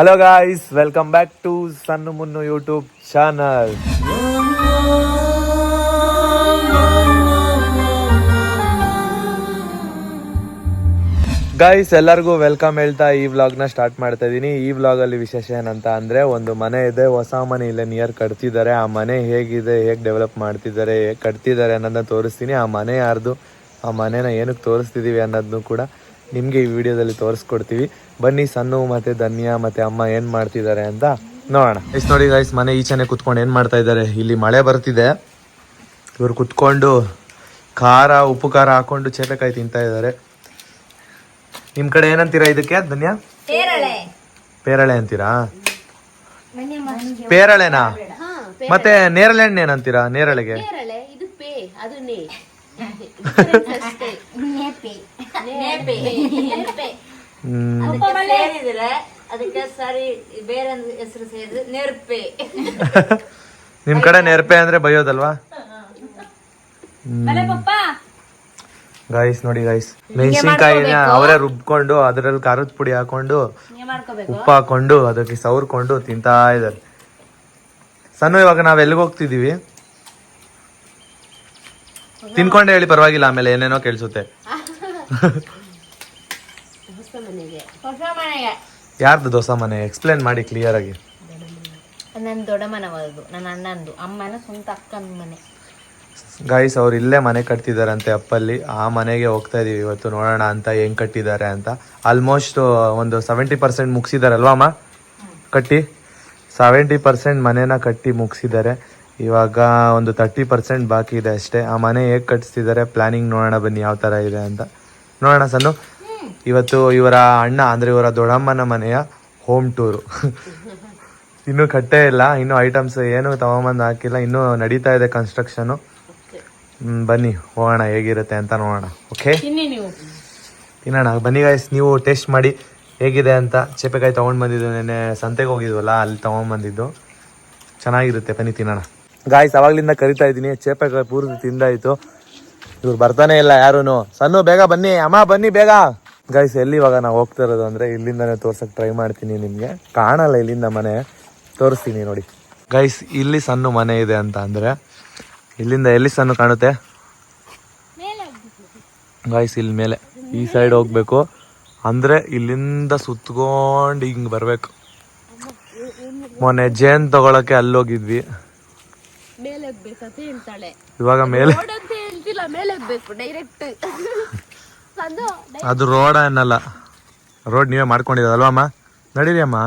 Hello guys welcome back to ಸಣ್ಣ ಮುನ್ನು YouTube channel guys ಎಲ್ಲರಿಗೂ welcome ಹೇಳ್ತಾ ಈ ನ ಸ್ಟಾರ್ಟ್ ಮಾಡ್ತಾ ಇದ್ದೀನಿ ಈ ವ್ಲಾಗಲ್ಲಿ ವಿಶೇಷ ಏನಂತ ಅಂದ್ರೆ ಒಂದು ಮನೆ ಇದೆ. ಹೊಸ ಮನೆ ಇಲ್ಲ ನಿಯರ್ ಕಟ್ತಿದ್ದಾರೆ. ಆ ಮನೆ ಹೇಗಿದೆ, ಹೇಗೆ ಡೆವಲಪ್ ಮಾಡ್ತಿದ್ದಾರೆ, ಹೇಗೆ ಕಟ್ತಿದ್ದಾರೆ ಅನ್ನೋದನ್ನ ತೋರಿಸ್ತೀನಿ. ಆ ಮನೆ ಯಾರ್ದು, ಆ ಮನೆನ ಏನಕ್ಕೆ ತೋರಿಸ್ತಿದ್ದೀವಿ ಅನ್ನೋದನ್ನು ಕೂಡ ನಿಮಗೆ ಈ ವಿಡಿಯೋದಲ್ಲಿ ತೋರಿಸ್ಕೊಡ್ತೀವಿ. ಬನ್ನಿ ಸಣ್ಣ ಮತ್ತೆ ಧನ್ಯಾ ಮತ್ತೆ ಅಮ್ಮ ಏನು ಮಾಡ್ತಿದ್ದಾರೆ ಅಂತ ನೋಡೋಣ. ಇಸ್ ನೋಡಿ ಗಾಯ್ಸ್ ಮನೆ ಈಚೆನೆ ಕುತ್ಕೊಂಡು ಏನು ಮಾಡ್ತಾ ಇದ್ದಾರೆ? ಇಲ್ಲಿ ಮಳೆ ಬರ್ತಿದೆ. ಇವ್ರು ಕುತ್ಕೊಂಡು ಖಾರ ಉಪ್ಪು ಖಾರ ಹಾಕೊಂಡು ಚೇಪೆಕಾಯಿ ತಿಂತಾ ಇದ್ದಾರೆ. ನಿಮ್ ಕಡೆ ಏನಂತೀರಾ ಇದಕ್ಕೆ ಧನ್ಯಾ? ಪೇರಳೆ. ಅಂತೀರಾ? ಪೇರಳೆನಾ? ಮತ್ತೆ ನೇರಳೆ ಹಣ್ಣು ಏನಂತೀರಾ ನೇರಳೆಗೆ? ಸೇರಿದ್ರೆ ಅದಕ್ಕೆ ಸರಿ ಬೇರೆ ಹೆಸರು ಸೇರಿದ್ರೆ ನೆರ್ಪೆ. ನಿಮ್ ಕಡೆ ನೆರ್ಪೆ ಅಂದ್ರೆ ಬೈಯೋದಲ್ವಾ? ಗಾಯ್ಸ್ ನೋಡಿ ಗಾಯ್ಸ್ ಮೆಣಸಿನ್ಕಾಯಿನ ಅವರೇ ರುಬ್ಕೊಂಡು ಅದರಲ್ಲಿ ಖಾರದ ಪುಡಿ ಹಾಕೊಂಡು ಉಪ್ಪು ಹಾಕೊಂಡು ಅದಕ್ಕೆ ಸವರ್ಕೊಂಡು ತಿಂತಾ ಇದ್ದಾರೆ. ಸಣ್ಣ ಇವಾಗ ನಾವ್ ಎಲ್ಲಿಗೆ ಹೋಗ್ತಿದೀವಿ ತಿನ್ಕೊಂಡೆ ಹೇಳಿ ಪರವಾಗಿಲ್ಲ ಆಮೇಲೆ ಏನೇನೋ ಕೇಳಿಸುತ್ತೆ. ಹೊಸ ಮನೆಗೆ ಯಾರ್ದು ದೋಸೆ ಮನೆ? ಎಕ್ಸ್ಪ್ಲೇನ್ ಮಾಡಿ ಕ್ಲಿಯರ್ ಆಗಿ. ನನ್ನ ನನ್ನ ಅಣ್ಣಂದು. ಅಮ್ಮನ ಸ್ವಂತ ಅಕ್ಕನ ಮನೆ. ಗಾಯ್ಸ್ ಅವ್ರು ಇಲ್ಲೇ ಮನೆ ಕಟ್ತಿದಾರಂತೆ ಅಪ್ಪಲ್ಲಿ. ಆ ಮನೆಗೆ ಹೋಗ್ತಾ ಇದೀವಿ ಇವತ್ತು ನೋಡೋಣ ಅಂತ ಹೆಂಗ್ ಕಟ್ಟಿದ್ದಾರೆ ಅಂತ. ಆಲ್ಮೋಸ್ಟ್ ಒಂದು ಸೆವೆಂಟಿ ಪರ್ಸೆಂಟ್ ಮುಗಿಸಿದಾರಲ್ವಾ ಅಮ್ಮ? ಕಟ್ಟಿ? ಸೆವೆಂಟಿ ಪರ್ಸೆಂಟ್ ಮನೆನ ಕಟ್ಟಿ ಮುಗಿಸಿದ್ದಾರೆ. ಇವಾಗ ಒಂದು ತರ್ಟಿ ಪರ್ಸೆಂಟ್ ಬಾಕಿ ಇದೆ ಅಷ್ಟೇ. ಆ ಮನೆ ಹೇಗೆ ಕಟ್ಟಿಸ್ತಿದ್ದಾರೆ ಪ್ಲಾನಿಂಗ್ ನೋಡೋಣ ಬನ್ನಿ ಯಾವ ಥರ ಇದೆ ಅಂತ. ನೋಡೋಣ ಸಣ್ಣ ಇವತ್ತು ಇವರ ಅಣ್ಣ ಅಂದರೆ ಇವರ ದೊಡ್ಡಮ್ಮನ ಮನೆಯ ಹೋಮ್ ಟೂರು ಇನ್ನೂ ಕಟ್ಟೇ ಇಲ್ಲ ಇನ್ನೂ ಐಟಮ್ಸ್ ಏನು ತಗೊಂಬಂದು ಹಾಕಿಲ್ಲ ಇನ್ನೂ ನಡೀತಾ ಇದೆ ಕನ್ಸ್ಟ್ರಕ್ಷನು ಬನ್ನಿ ಹೋಗೋಣ ಹೇಗಿರುತ್ತೆ ಅಂತ ನೋಡೋಣ ಓಕೆ ತಿನ್ನೋಣ. ಬನ್ನಿ ಗಾಯ್ಸ್ ನೀವು ಟೇಸ್ಟ್ ಮಾಡಿ ಹೇಗಿದೆ ಅಂತ ಚೇಪೆಕಾಯಿ ತೊಗೊಂಡು ಬಂದಿದ್ದು ನೆನ್ನೆ ಸಂತೆಗೆ ಹೋಗಿದ್ವಲ್ಲ ಅಲ್ಲಿ ತೊಗೊಂಬಂದಿದ್ದು ಚೆನ್ನಾಗಿರುತ್ತೆ ಬನ್ನಿ ತಿನ್ನೋಣ. ಗಾಯ್ಸ್ ಅವಾಗ್ಲಿಂದ ಕರಿತಾ ಇದ್ದೀನಿ ಚೇಪೆಕಾಯಿ ಪೂರ್ತಿ ತಿಂದಾಯ್ತು. ಇವ್ರು ಬರ್ತಾನೆ ಇಲ್ಲ ಯಾರೂನು. ಸಣ್ಣ ಬೇಗ ಬನ್ನಿ. ಅಮ್ಮ ಬನ್ನಿ ಬೇಗ. ಗೈಸ್ ಎಲ್ಲಿ ಇವಾಗ ನಾವು ಹೋಗ್ತಾ ಇರೋದು ಅಂದ್ರೆ ಇಲ್ಲಿಂದನೇ ತೋರ್ಸಕ್ ಟ್ರೈ ಮಾಡ್ತೀನಿ ನಿಮ್ಗೆ. ಕಾಣಲ್ಲ ಇಲ್ಲಿಂದ ಮನೆ. ತೋರಿಸ್ತೀನಿ ನೋಡಿ. ಗೈಸ್ ಇಲ್ಲಿ ಸಣ್ಣ ಮನೆ ಇದೆ ಅಂತ ಅಂದ್ರೆ ಇಲ್ಲಿಂದ ಎಲ್ಲಿ ಸಣ್ಣ ಕಾಣುತ್ತೆ? ಗೈಸ್ ಇಲ್ಲಿ ಮೇಲೆ. ಈ ಸೈಡ್ ಹೋಗ್ಬೇಕು. ಅಂದ್ರೆ ಇಲ್ಲಿಂದ ಸುತ್ಕೊಂಡು ಹಿಂಗ್ ಬರ್ಬೇಕು. ಮೊನ್ನೆ ಜೇನ್ ತಗೊಳಕ್ಕೆ ಅಲ್ಲಿ ಹೋಗಿದ್ವಿ ಮೇಲೆ ಹೋಗ್ಬೇಕಂತ ಹೇಳ್ತಾಳೆ. ಇವಾಗ ಮೇಲೆ ಮೇಲೆ ಡೈರೆಕ್ಟ್ ಅದು ಅದು ರೋಡ ಅನ್ನಲ್ಲ. ರೋಡ್ ನೀವೇ ಮಾಡ್ಕೊಂಡಿರೋದಲ್ವಾ ಅಮ್ಮ? ನಡೀರಿ ಅಮ್ಮ.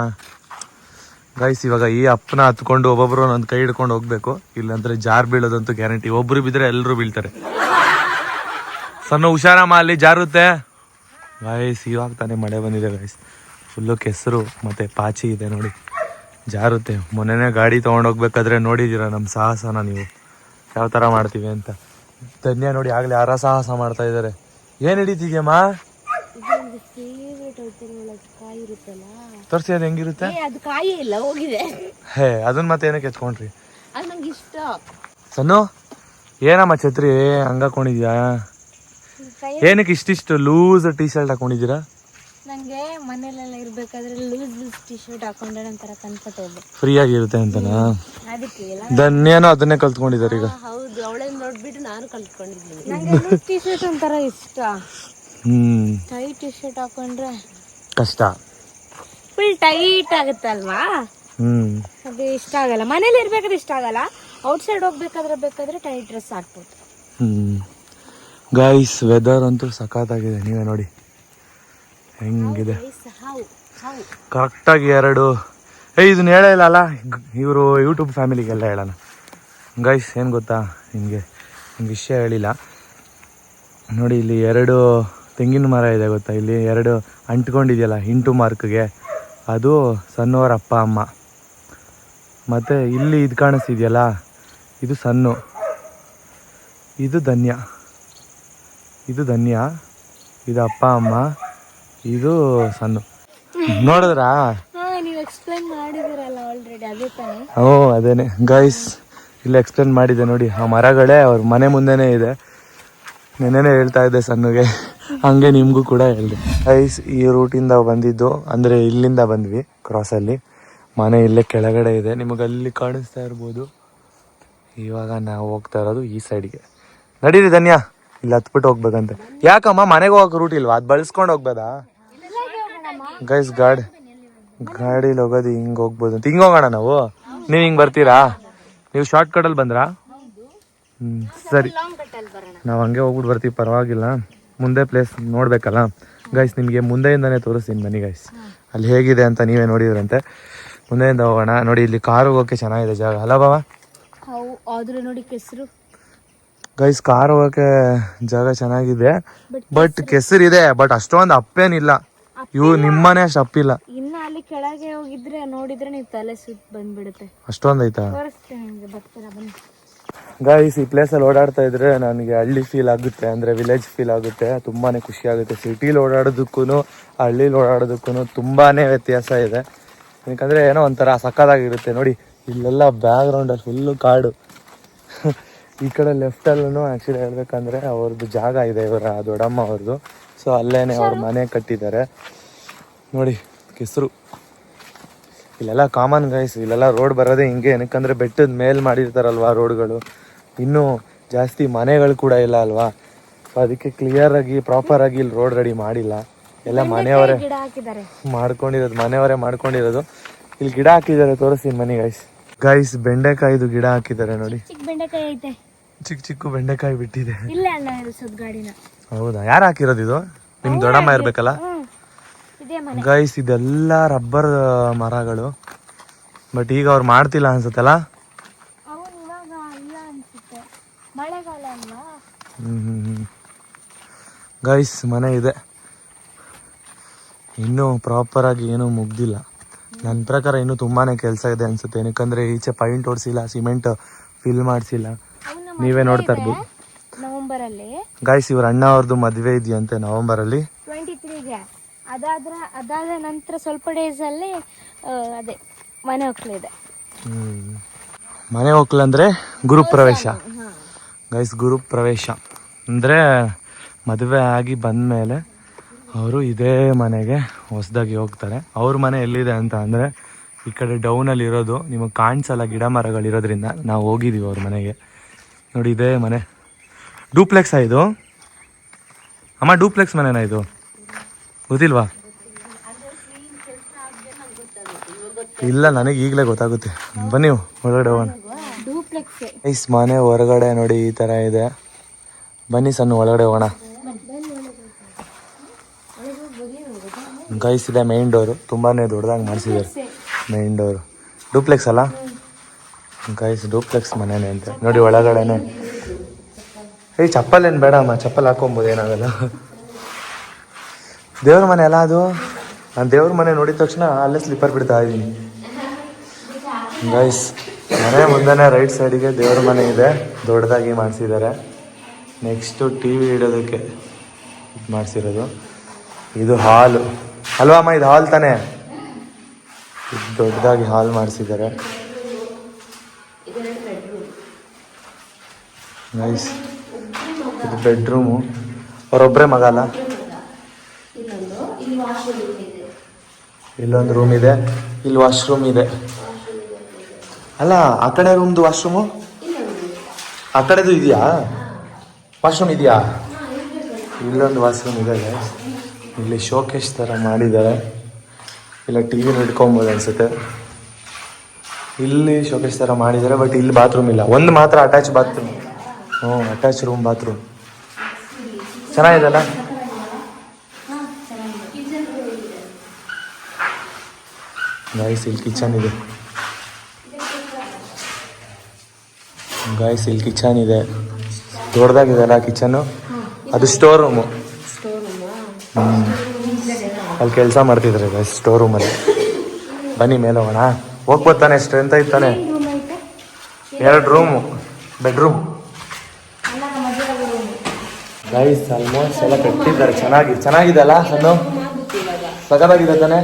ಗೈಸ್ ಇವಾಗ ಈ ಅಪ್ಪನ ಹತ್ಕೊಂಡು ಒಬ್ಬೊಬ್ರು ಒಂದೊಂದು ಕೈ ಹಿಡ್ಕೊಂಡು ಹೋಗ್ಬೇಕು. ಇಲ್ಲಾಂದ್ರೆ ಜಾರ್ ಬೀಳೋದಂತೂ ಗ್ಯಾರಂಟಿ ಒಬ್ರು ಬಿದ್ರೆ ಎಲ್ಲರೂ ಬೀಳ್ತಾರೆ. ಸಣ್ಣ ಹುಷಾರಮ್ಮ, ಅಲ್ಲಿ ಜಾರುತ್ತೆ ಗೈಸ್ ಇವಾಗ ತಾನೇ ಮಳೆ ಬಂದಿದೆ ಗೈಸ್ ಫುಲ್ಲು ಕೆಸರು ಮತ್ತೆ ಪಾಚಿ ಇದೆ ನೋಡಿ. ಜಾರುತ್ತೆ ಮೊನ್ನೆನೇ ಗಾಡಿ ತೊಗೊಂಡೋಗ್ಬೇಕಾದ್ರೆ ನೋಡಿದ್ದೀರಾ ನಮ್ಮ ಸಾಹಸನ ನೀವು? ಯಾವ ಥರ ಮಾಡ್ತೀವಿ ಅಂತ. ಧನ್ಯ ನೋಡಿ ಆಗಲೇ ಅರ ಸಾಹಸ ಮಾಡ್ತಾ ಇದ್ದಾರೆ. ಏನು ಇರುತ್ತಲ್ಲ? ತೋರಿಸಿ ಅದು ಹೆಂಗಿರುತ್ತೆ? ಏ ಅದು ಕಾಯಿ ಇಲ್ಲ ಹೋಗಿದೆ. ಹೇ ಅದನ್ನ ಮತ್ತೆ ಏನಕ್ಕೆ ಎತ್ಕೊಂಡ್ರಿ? ಅದು ನಂಗೆ ಇಷ್ಟ. ಸನ್ನು ಏನಮ್ಮ ಛತ್ರಿ? ಹಂಗ ಹಾಕೊಂಡಿದ್ಯಾ? ಏನಕ್ಕೆ ಇಷ್ಟಿಷ್ಟು ಲೂಸ್ ಟೀ ಶರ್ಟ್ ಹಾಕೊಂಡಿದ್ದೀರಾ? ನನಗೆ ಮನೇಲೆಲ್ಲ ಇರ್ಬೇಕಾದ್ರೆ ಲೂಸ್ ಲೂಸ್ ಟಿ ಶರ್ಟ್ ಹಾಕೊಂಡ್ರೆ ನಂತರ ಕಂಫರ್ಟೇಬಲ್ ಫ್ರೀ ಆಗಿರುತ್ತೆ ಅಂತನಾ ಅದಕ್ಕೆ ಎಲ್ಲ. ಧನ್ಯನೂ ಅದನ್ನೇ ಕಲ್ತ್ಕೊಂಡಿದ್ದಾರೆ ಈಗ. ಹೌದು ಅವಳನ್ನ ನೋಡ್ಬಿಟ್ಟು ನಾನು ಕಲ್ತ್ಕೊಂಡಿದ್ದೀನಿ. ನಂಗೆ ಟಿ ಶರ್ಟ್ ಒಂಥರ ಇಷ್ಟ. ಹ್ಮ್. ಟೈಟ್ ಟಿ ಶರ್ಟ್ ಹಾಕೊಂಡ್ರೆ ಕಷ್ಟ. ಫುಲ್ ಟೈಟ್ ಆಗುತ್ತಲ್ವಾ? ಹ್ಮ್. ಅದು ಇಷ್ಟ ಆಗಲ್ಲ. ಮನೇಲಿ ಇರ್ಬೇಕಾದ್ರೆ ಇಷ್ಟ ಆಗಲ್ಲ. ಔಟ್ ಸೈಡ್ ಹೋಗ್ಬೇಕಾದ್ರೆ ಬೇಕಾದ್ರೆ ಟೈಟ್ ಡ್ರೆಸ್ ಹಾಕ್ಬೋದು. ಹ್ಮ್. ಗೈಸ್ ವೆದರ್ ಅಂತೂ ಸಖತ್ತಾಗಿದೆ. ನೀವೇ ನೋಡಿ. ಹೆಂಗಿದೆ? ಕರೆಕ್ಟಾಗಿ ಎರಡು ಏ ಇದನ್ನ ಹೇಳೇ ಇಲ್ಲ ಅಲ್ಲ? ಇವರು ಯೂಟ್ಯೂಬ್ ಫ್ಯಾಮಿಲಿಗೆಲ್ಲ ಹೇಳೋಣ. ಗೈಸ್ ಏನು ಗೊತ್ತಾ? ನಿಮಗೆ ನಿಮ್ಗೆ ವಿಷಯ ಹೇಳಿಲ್ಲ. ನೋಡಿ ಇಲ್ಲಿ ಎರಡು ತೆಂಗಿನ ಮರ ಇದೆ ಗೊತ್ತಾ? ಇಲ್ಲಿ ಎರಡು ಅಂಟ್ಕೊಂಡಿದೆಯಲ್ಲ ಇಂಟು ಮಾರ್ಕ್ಗೆ. ಅದು ಸಣ್ಣವರ ಅಪ್ಪ ಅಮ್ಮ. ಮತ್ತು ಇಲ್ಲಿ ಇದು ಕಾಣಿಸ್ತಿದೆಯಲ್ಲ ಇದು ಸಣ್ಣ ಇದು ಧನ್ಯ. ಇದು ಧನ್ಯ ಇದು ಅಪ್ಪ ಅಮ್ಮ ಇದು ಸಣ್ಣ ನೋಡಿದ್ರಾ? ಓ ಅದೇನೆ. ಗೈಸ್ ಇಲ್ಲಿ ಎಕ್ಸ್ಪ್ಲೇನ್ ಮಾಡಿದೆ ನೋಡಿ. ಆ ಮರಗಳೇ ಅವ್ರ ಮನೆ ಮುಂದೆನೇ ಇದೆ. ನೆನ್ನೆನೇ ಹೇಳ್ತಾ ಇದ್ದೆ ಸಣ್ಣಗೆ. ಹಂಗೆ ನಿಮಗೂ ಕೂಡ ಹೇಳಿದೆ. ಐಸ್ ಈ ರೂಟಿಂದ ಬಂದಿದ್ದು, ಅಂದರೆ ಇಲ್ಲಿಂದ ಬಂದ್ವಿ ಕ್ರಾಸಲ್ಲಿ ಮನೆ ಇಲ್ಲೇ ಕೆಳಗಡೆ ಇದೆ. ನಿಮಗೆ ಅಲ್ಲಿ ಕಾಣಿಸ್ತಾ ಇರ್ಬೋದು. ಇವಾಗ ನಾವು ಹೋಗ್ತಾ ಇರೋದು ಈ ಸೈಡ್ಗೆ ನಡೀರಿ ಧನ್ಯ. ಇಲ್ಲಿ ಹತ್ಬಿಟ್ಟು ಹೋಗ್ಬೇಕಂತೆ. ಯಾಕಮ್ಮ, ಮನೆಗೆ ಹೋಗಕ್ಕೆ ರೂಟ್ ಇಲ್ವಾ? ಅದು ಬಳಸ್ಕೊಂಡು ಹೋಗ್ಬೋದಾ? ಗೈಸ್ ಗಾಡಿ ಗಾಡೀಲಿ ಹೋಗೋದು ಹಿಂಗೆ ಹೋಗ್ಬೋದು ಅಂತ. ಹಿಂಗೆ ಹೋಗೋಣ ನಾವು? ನೀವು ಹಿಂಗೆ ಬರ್ತೀರಾ? ನೀವು ಶಾರ್ಟ್ ಕಟ್ಟಲ್ಲಿ ಬಂದ್ರಾ? ಹ್ಞೂ ಸರಿ. ನಾವು ಹಂಗೆ ಹೋಗ್ಬಿಟ್ಟು ಬರ್ತೀವಿ ಪರವಾಗಿಲ್ಲ. ಮುಂದೆ ಪ್ಲೇಸ್ ನೋಡ್ಬೇಕಲ್ಲ? ಗೈಸ್ ನಿಮಗೆ ಮುಂದೆಯಿಂದನೇ ತೋರಿಸ್ತೀನಿ ಬನ್ನಿ ಗೈಸ್ ಅಲ್ಲಿ ಹೇಗಿದೆ ಅಂತ ನೀವೇ ನೋಡಿದ್ರಂತೆ. ಮುಂದೆಯಿಂದ ಹೋಗೋಣ. ನೋಡಿ ಇಲ್ಲಿ ಕಾರು ಹೋಗೋಕ್ಕೆ ಚೆನ್ನಾಗಿದೆ ಜಾಗ. ಅಲ್ಲ ಆದ್ರೂ ನೋಡಿ ಕೆಸರು. ಗೈಸ್ ಕಾರ್ ಹೋಗೋಕೆ ಜಾಗ ಚೆನ್ನಾಗಿದೆ. ಬಟ್ ಕೆಸರಿದೆ. ಬಟ್ ಅಷ್ಟೊಂದು ಅಪ್ಪೇನಿಲ್ಲ. ಇವು ನಿಮ್ಮನೆ ಅಷ್ಟು ಅಪ್ಪಿಲ್ಲ. ಅಲ್ಲಿ ಕೆಳಗೆ ಹೋಗಿದ್ರೆ ನೋಡಿದ್ರೆ ನೀವು ತಲೆ ಸುತ್ತ ಬಂದ್ಬಿಡುತ್ತೆ. ಅಷ್ಟೊಂದು ಐತಾ ತೋರಿಸ್ತೀನಿ ಈ ಬರ್ತೀರಾ ಬನ್ನಿ. ಗೈಸ್ ಈ ಪ್ಲೇಸಲ್ಲಿ ಓಡಾಡ್ತಾ ಇದ್ರೆ ನನಗೆ ಹಳ್ಳಿ ಫೀಲ್ ಆಗುತ್ತೆ ಅಂದರೆ ವಿಲೇಜ್ ಫೀಲ್ ಆಗುತ್ತೆ ತುಂಬಾ ಖುಷಿ ಆಗುತ್ತೆ. ಸಿಟಿಲಿ ಓಡಾಡೋದಕ್ಕೂ ಹಳ್ಳಿಲಿ ಓಡಾಡೋದಕ್ಕೂ ತುಂಬಾ ವ್ಯತ್ಯಾಸ ಇದೆ. ಯಾಕಂದರೆ ಏನೋ ಒಂಥರ ಸಕ್ಕದಾಗಿರುತ್ತೆ ನೋಡಿ ಇಲ್ಲೆಲ್ಲ ಬ್ಯಾಕ್ಗ್ರೌಂಡಲ್ಲಿ ಫುಲ್ಲು ಕಾಡು. ಈ ಕಡೆ ಲೆಫ್ಟಲ್ಲೂ ಆಕ್ಚುಲಿ ಹೇಳ್ಬೇಕಂದ್ರೆ ಅವ್ರದ್ದು ಜಾಗ ಇದೆ ಇವರ ದೊಡ್ಡಮ್ಮ ಅವ್ರದ್ದು ಸೊ ಅಲ್ಲೇನೆ ಅವ್ರ ಮನೆ ಕಟ್ಟಿದ್ದಾರೆ. ನೋಡಿ ಕೆಸರು. ಇಲ್ಲೆಲ್ಲ ಕಾಮನ್ ಗೈಸ್ ಇಲ್ಲೆಲ್ಲ ರೋಡ್ ಬರೋದೇ ಹಿಂಗೆ. ಏನಕ್ಕಂದ್ರೆ ಬೆಟ್ಟದ ಮೇಲೆ ಮಾಡಿರ್ತಾರಲ್ವಾ ರೋಡ್ಗಳು ಇನ್ನೂ ಜಾಸ್ತಿ ಮನೆಗಳು ಕೂಡ ಇಲ್ಲ ಅಲ್ವಾ? ಅದಕ್ಕೆ ಕ್ಲಿಯರ್ ಆಗಿ ಪ್ರಾಪರ್ ಆಗಿ ಇಲ್ಲಿ ರೋಡ್ ರೆಡಿ ಮಾಡಿಲ್ಲ. ಎಲ್ಲ ಮನೆಯವರೇ ಮಾಡ್ಕೊಂಡಿರೋದು ಮನೆಯವರೇ ಮಾಡ್ಕೊಂಡಿರೋದು. ಇಲ್ಲಿ ಗಿಡ ಹಾಕಿದ್ದಾರೆ ತೋರಿಸಿ ಮನೆ ಗೈಸ್ ಗೈಸ್ ಬೆಂಡೆಕಾಯಿದು ಗಿಡ ಹಾಕಿದ್ದಾರೆ ನೋಡಿ. ಚಿಕ್ಕ ಚಿಕ್ಕ ಬೆಂಡೆಕಾಯಿ ಬಿಟ್ಟಿದೆ. ಹೌದಾ? ಯಾರು ಹಾಕಿರೋದು ಇದು? ನಿಮ್ ದೊಡ್ಡಮ್ಮ ಇರ್ಬೇಕಲ್ಲ? ಗೈಸ್ ಇದೆಲ್ಲ ರಬ್ಬರ್ ಮರಗಳು. ಬಟ್ ಈಗ ಅವ್ರು ಮಾಡ್ತಿಲ್ಲ ಅನ್ಸುತ್ತಲ್ಲ? ಗೈಸ್ ಮನೆ ಇದೆ. ಇನ್ನೂ ಪ್ರಾಪರ್ ಆಗಿ ಏನೂ ಮುಗ್ದಿಲ್ಲ. ನನ್ನ ಪ್ರಕಾರ ಇನ್ನೂ ತುಂಬಾನೇ ಕೆಲಸ ಇದೆ ಅನ್ಸುತ್ತೆ. ಏನಕ್ಕಂದ್ರೆ ಈಚೆ ಪೈಂಟ್ ಓಡಿಸಿಲ್ಲ ಸಿಮೆಂಟ್ ಫಿಲ್ ಮಾಡಿಸಿಲ್ಲ. ನೀವೇ ನೋಡ್ತಾ ಇರ್ಬೋದು. ಗೈಸ್ ಇವ್ರ ಅಣ್ಣ ಅವ್ರದ್ದು ಮದುವೆ ಇದೆಯಂತೆ ನವೆಂಬರ್ ಅಲ್ಲಿ ಟ್ವೆಂಟಿ ತ್ರೀಗೆ ಅದಾದ್ರ ಅದಾದ ನಂತರ ಸ್ವಲ್ಪ ಡೇಸ್ ಅಲ್ಲಿ ಅದೇ ಮನೆ ಹೋಗ್ಲಿದೆ ಇದೆ. ಮನೆ ಹೋಗ್ಲಂದ್ರೆ ಗುರು ಪ್ರವೇಶ. ಗೈಸ್ ಗುರು ಪ್ರವೇಶ. ಅಂದರೆ ಮದುವೆ ಆಗಿ ಬಂದ ಮೇಲೆ ಅವರು ಇದೇ ಮನೆಗೆ ಹೊಸದಾಗಿ ಹೋಗ್ತಾರೆ. ಅವ್ರ ಮನೆ ಎಲ್ಲಿದೆ ಅಂತ ಅಂದರೆ ಈ ಕಡೆ ಡೌನಲ್ಲಿ ಇರೋದು ನಿಮಗೆ ಕಾಣಿಸಲ್ಲ ಗಿಡ ಮರಗಳಿರೋದ್ರಿಂದ ನಾವು ಹೋಗಿದ್ದೀವಿ ಅವ್ರ ಮನೆಗೆ. ನೋಡಿ ಇದೇ ಮನೆ. ಡೂಪ್ಲೆಕ್ಸಾ ಇದು? ಅಮ್ಮ ಡೂಪ್ಲೆಕ್ಸ್ ಮನೆನಾ ಇದು? ಗೊತ್ತಿಲ್ವಾ? ಇಲ್ಲ, ನನಗೆ ಈಗಲೇ ಗೊತ್ತಾಗುತ್ತೆ. ಬನ್ನಿ, ಒಳಗಡೆ ಹೋಗೋಣ. ಐಸ್ ಮನೆ ಹೊರಗಡೆ ನೋಡಿ ಈ ಥರ ಇದೆ. ಬನ್ನಿ ಸಣ್ಣ ಒಳಗಡೆ ಹೋಗೋಣ. ಗೈಸ್ ಇದೆ ಮೈನ್ ಡೋರು ತುಂಬಾ ದೊಡ್ಡದಾಗಿ ಮಾಡಿಸಿದ್ದಾರೆ. ಮೈನ್ ಡೋರು ಡೂಪ್ಲೆಕ್ಸ್ ಅಲ್ಲ? ಗೈಸ್ ಡೂಪ್ಲೆಕ್ಸ್ ಮನೆನೇ ಅಂತ. ನೋಡಿ ಒಳಗಡೆನೆ. ಏಯ್, ಚಪ್ಪಲ್ ಏನು ಬೇಡ ಅಮ್ಮ ಚಪ್ಪಲ್ ಹಾಕೊಬೋದು ಏನಾಗಲ್ಲ. ದೇವ್ರ ಮನೆ ಅಲ್ಲ ಅದು? ನಾನು ದೇವ್ರ ಮನೆ ನೋಡಿದ ತಕ್ಷಣ ಅಲ್ಲೇ ಸ್ಲಿಪ್ಪರ್ ಬಿಡ್ತಾ ಇದ್ದೀನಿ. ಗೈಸ್ ಮನೆ ಮುಂದೆನೇ ರೈಟ್ ಸೈಡಿಗೆ ದೇವ್ರ ಮನೆ ಇದೆ. ದೊಡ್ಡದಾಗಿ ಮಾಡಿಸಿದ್ದಾರೆ. ನೆಕ್ಸ್ಟು ಟಿ ವಿ ಇಡೋದಕ್ಕೆ ಮಾಡಿಸಿರೋದು. ಇದು ಹಾಲು. ಅಲ್ವಾ ಅಮ್ಮ, ಇದು ಹಾಲ್ ತಾನೇ? ಇದು ದೊಡ್ಡದಾಗಿ ಹಾಲ್ ಮಾಡಿಸಿದ್ದಾರೆ. ನೈಸ್ ಇದು ಬೆಡ್ರೂಮು ಅವರೊಬ್ಬರೇ ಮಗ ಅಲ್ಲ? ಇಲ್ಲೊಂದು ರೂಮ್ ಇದೆ. ಇಲ್ಲಿ ವಾಶ್ರೂಮ್ ಇದೆ. ಅಲ್ಲ, ಆ ಕಡೆ ರೂಮ್ದು ವಾಶ್ರೂಮು ಆ ಕಡೆದು ಇದೆಯಾ? ವಾಶ್ರೂಮ್ ಇದೆಯಾ? ಇಲ್ಲೊಂದು ವಾಶ್ರೂಮ್ ಇದೆ ಇಲ್ಲಿ ಶೋಕೇಶ್ ಥರ ಮಾಡಿದ್ದಾರೆ. ಇಲ್ಲ ಟಿ ವಿ ಹಿಡ್ಕೊಬೋದು ಅನ್ಸುತ್ತೆ. ಇಲ್ಲಿ ಶೋಕೇಶ್ ಥರ ಮಾಡಿದ್ದಾರೆ ಬಟ್ ಇಲ್ಲಿ ಬಾತ್ರೂಮ್ ಇಲ್ಲ. ಒಂದು ಮಾತ್ರ ಅಟ್ಯಾಚ್ ಬಾತ್ರೂಮ್ ಹ್ಞೂ ಅಟ್ಯಾಚ್ ರೂಮ್ ಬಾತ್ರೂಮ್ ಚೆನ್ನಾಗಿದೆಲ್ಲ ಗಾಯ್ಸ್ ಇಲ್ಲಿ ಕಿಚನ್ ಇದೆ. ಗಾಯ್ಸ್ ಇಲ್ಲಿ ಕಿಚನ್ ಇದೆ. ದೊಡ್ಡದಾಗಿದೆ ಅಲ್ಲ ಕಿಚನ್ ಅದು ಸ್ಟೋರ್ ರೂಮು ಅಲ್ಲಿ ಕೆಲಸ ಮಾಡ್ತಿದ್ದಾರೆ ಗಾಯ್ಸ್ ಸ್ಟೋರ್ ರೂಮಲ್ಲಿ ಬನ್ನಿ ಮೇಲೆ ಹೋಗೋಣ. ಹೋಗ್ಬೋದು ತಾನೆ ಸ್ಟ್ರೆಂತ್ ಐತೆ ತಾನೆ. ಎರಡು ರೂಮು ಬೆಡ್ರೂಮ್ ಗೈಸ್ ಆಲ್ಮೋಸ್ಟ್ ಎಲ್ಲ ಕಟ್ಟಿದ್ದಾರೆ. ಚೆನ್ನಾಗಿ, ಚೆನ್ನಾಗಿದೆ ಅಲ್ಲ ಸಣ್ಣ ಸಗದಾಗಿದೆ ತಾನೆ?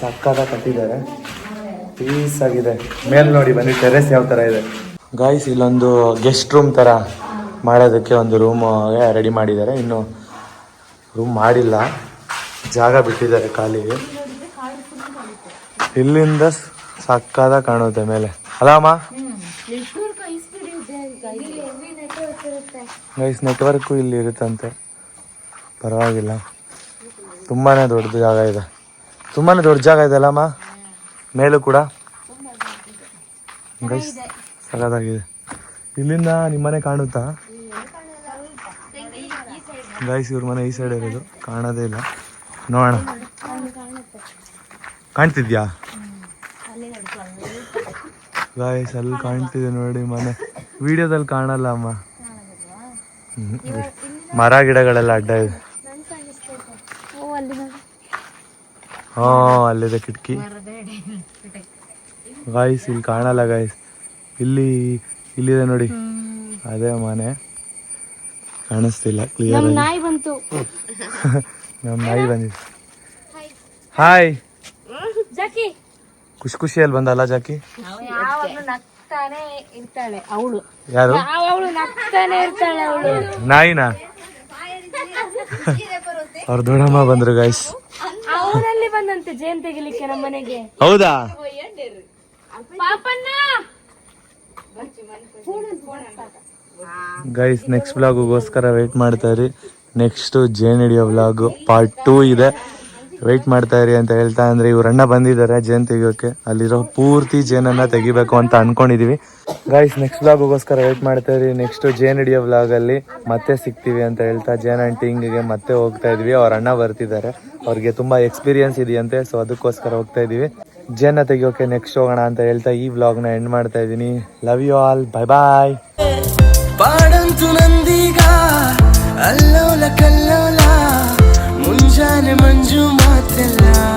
ಸಕ್ಕತ್ತಾಗಿ ಕಟ್ಟಿದ್ದಾರೆ. ಪೀಸ್ ಆಗಿದೆ. ಮೇಲ್ ನೋಡಿ ಬನ್ನಿ ಟೆರೆಸ್ ಯಾವ ಥರ ಇದೆ. ಗಾಯ್ಸ್ ಇಲ್ಲೊಂದು ಗೆಸ್ಟ್ ರೂಮ್ ಥರ ಮಾಡೋದಕ್ಕೆ ಒಂದು ರೂಮ್ ರೆಡಿ ಮಾಡಿದ್ದಾರೆ. ಇನ್ನು ರೂಮ್ ಮಾಡಿಲ್ಲ. ಜಾಗ ಬಿಟ್ಟಿದ್ದಾರೆ ಖಾಲಿಗೆ ಇಲ್ಲಿಂದ ಸಕ್ಕದ ಕಾಣುತ್ತೆ ಮೇಲೆ. ಅಲಾಮ ಗೈಸ್ ನೆಟ್ವರ್ಕು ಇಲ್ಲಿ ಇರುತ್ತಂತೆ ಪರವಾಗಿಲ್ಲ. ತುಂಬಾ ದೊಡ್ಡದು ಜಾಗ ಇದೆ. ತುಂಬಾ ದೊಡ್ಡ ಜಾಗ ಇದೆ ಅಲ್ಲಮ್ಮ? ಮೇಲೂ ಕೂಡ. ಗೈಸ್ ಸಖತ್ತಾಗಿದೆ ಇಲ್ಲಿಂದ ನಿಮ್ಮನೆ ಕಾಣುತ್ತಾ? ಗೈಸ್ ಇವ್ರ ಮನೆ ಈ ಸೈಡ್ ಇರೋದು. ಕಾಣೋದೇ ಇಲ್ಲ. ನೋಡೋಣ. ಕಾಣ್ತಿದ್ಯಾ? ಗಾಯ್ಸ್ ಅಲ್ಲಿ ಕಾಣ್ತಿದೆ ನೋಡಿ ಮನೆ. ವಿಡಿಯೋದಲ್ಲಿ ಕಾಣಲ್ಲ ಅಮ್ಮ. ಮರ ಗಿಡಗಳೆಲ್ಲ ಅಡ್ಡ ಇದೆ ಓ ಅಲ್ಲಿ ನೋಡಿ ಹಾ ಅಲ್ಲಿದೆ ಕಿಟಕಿ. ಗಾಯ್ಸ್ ಇಲ್ಲಿ ಕಾಣಲ್ಲ ಗಾಯ್ಸ್ ಇಲ್ಲಿ ಇಲ್ಲಿದೆ ನೋಡಿ. ಅದೇ ಮನೆ. ಕಾಣಿಸ್ತಿಲ್ಲ ಕ್ಲಿಯರ್ ನಾಯಿ ಬಂತು. ನಮ್ಮ ನಾಯಿ ಬಂದಿದೆ. Hi Jackie. ಖುಷಿ ಖುಷಿಯಲ್ಲಿ ಬಂದಲ್ಲ ಜಾಕಿ? ಇರ್ತಾಳೆ ಅವಳು. ಯಾರು? ಅವಳು ನಗ್ತಾನೆ ಇರ್ತಾಳೆ ಅವಳು. ನಾಯಿನಾ? ಅವ್ರ ದೊಡ್ಡಮ್ಮ ಬಂದ್ರು ಗಾಯ್ಸ್ ಬಂದಂತೆ ಜೇನ್ ತೆಗಿಲಿಕ್ಕೆ ನಮ್ಮ ಮನೆಗೆ? ಹೌದಾ? ಪಾಪಣ್ಣ! ಗೈಸ್ ನೆಕ್ಸ್ಟ್ ಬ್ಲಾಗುಗೋಸ್ಕರ ವೇಟ್ ಮಾಡ್ತಾ ಇರಿ. ನೆಕ್ಸ್ಟ್ ಜೇನ್ ಹಿಡಿಯೋ ಬ್ಲಾಗ್ ಪಾರ್ಟ್ ಟೂ ಇದೆ. ವೆಯ್ಟ್ ಮಾಡ್ತಾ ಇರಿ ಅಂತ ಹೇಳ್ತಾ ಅಂದ್ರೆ ಇವ್ರ ಅಣ್ಣ ಬಂದಿದ್ದಾರೆ ಜೇನ್ ತೆಗಿಯೋಕೆ. ಅಲ್ಲಿರೋ ಪೂರ್ತಿ ಜೇನನ್ನ ತೆಗಿಬೇಕು ಅಂತ ಅನ್ಕೊಂಡಿದೀವಿ. ಗೈಸ್ ನೆಕ್ಸ್ಟ್ ವ್ಲಾಗೋಸ್ಕರ ವೆಯ್ಟ್ ಮಾಡ್ತಾ ಇರಿ. ನೆಕ್ಸ್ಟ್ ಜೇನ್ ಹಿಡಿಯೋ ವ್ಲಾಗಲ್ಲಿ ಮತ್ತೆ ಸಿಗ್ತೀವಿ ಅಂತ ಹೇಳ್ತಾ ಜೇನ್ಗೆ ಮತ್ತೆ ಹೋಗ್ತಾ ಇದೀವಿ. ಅವ್ರ ಅಣ್ಣ ಬರ್ತಿದ್ದಾರೆ. ಅವ್ರಿಗೆ ತುಂಬಾ ಎಕ್ಸ್ಪೀರಿಯನ್ಸ್ ಇದೆಯಂತೆ ಸೊ ಅದಕ್ಕೋಸ್ಕರ ಹೋಗ್ತಾ ಇದೀವಿ ಜೇನ ತೆಗಿಯೋಕೆ ನೆಕ್ಸ್ಟ್ ಹೋಗೋಣ ಅಂತ ಹೇಳ್ತಾ ಈ ವ್ಲಾಗ್ನ ಎಂಡ್ ಮಾಡ್ತಾ ಇದೀನಿ love you all bye bye ಅಲ್ಲೋಲ ಕಲ್ಲೋಲ, ಮುಂಜಾನೆ ಮಂಜು ¡Suscríbete al!